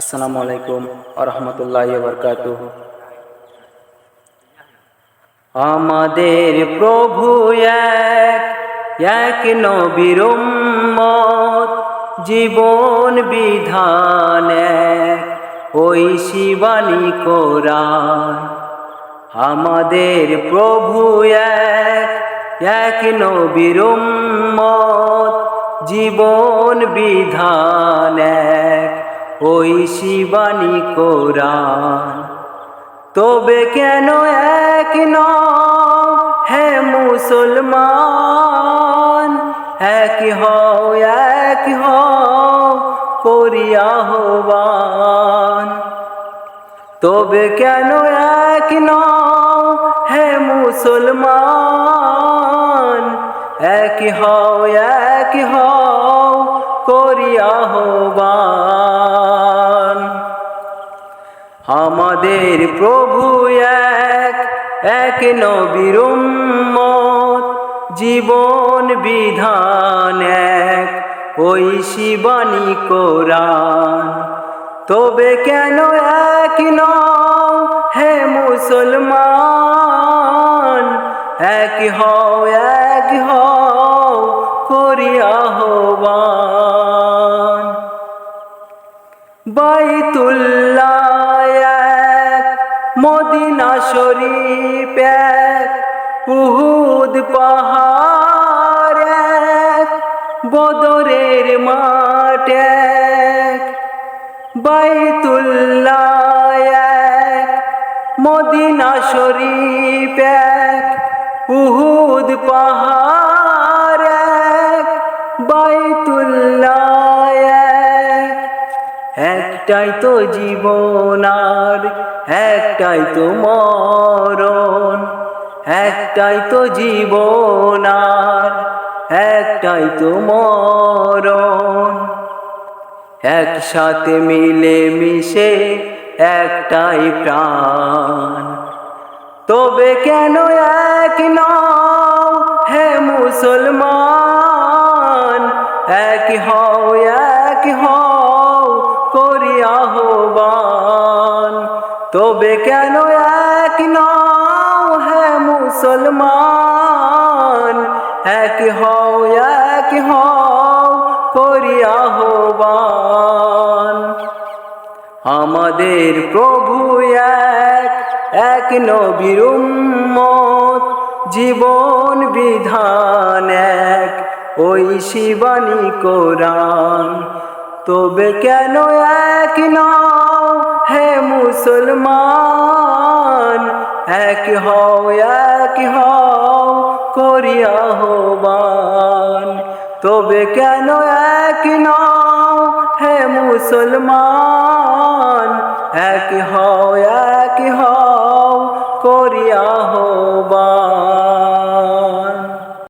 আসসালামু আলাইকুম আরহামতুল্লাহ বরকাত আমাদের প্রভু এক এক নবীর জীবন বিধান এক, ওই শিবানী কোরআন। আমাদের প্রভু এক এক নবীর জীবন বিধান এক ওই শিবানী কোরআন। তবে কেন এক ন হে মুসলমান? এক হও এক হও করিয়া হবান তবে কেন এক ন হে মুসলমান? এক হও এক হও করিয়া হবান আমাদের প্রভু এক এক নবীর জীবন বিধান এক, ওই শিবানী কোরআন। তবে কেন এক নও হে মুসলমান? এক হও এক হও করিয়া হবান বাইতুল্লাহ মদিনা শরীফ উহুদ পাহাড় বদরের মাঠ এক মদিনা শরীফ উহুদ পাহাড় একটাই তো জীবন আর একটাই তো মরণ। একটাই তো জীবন আর একটাই তো মরণ। একসাথে মিলে মিশে একটাই প্রাণ। তবে কেন এক নাও হে মুসলমান? এক হও এক হও। হবান তবে কেন এক নও হে মুসলমান? এক হও এক হও করিয়া হবান আমাদের প্রভু এক এক নবীর জীবন বিধান এক, ওই শিবানী কোরআন। তবে কেন এক হে মুসলমান, এক হও এক হও করিয়া হবান তবে কেন এক নও হে মুসলমান, এক হও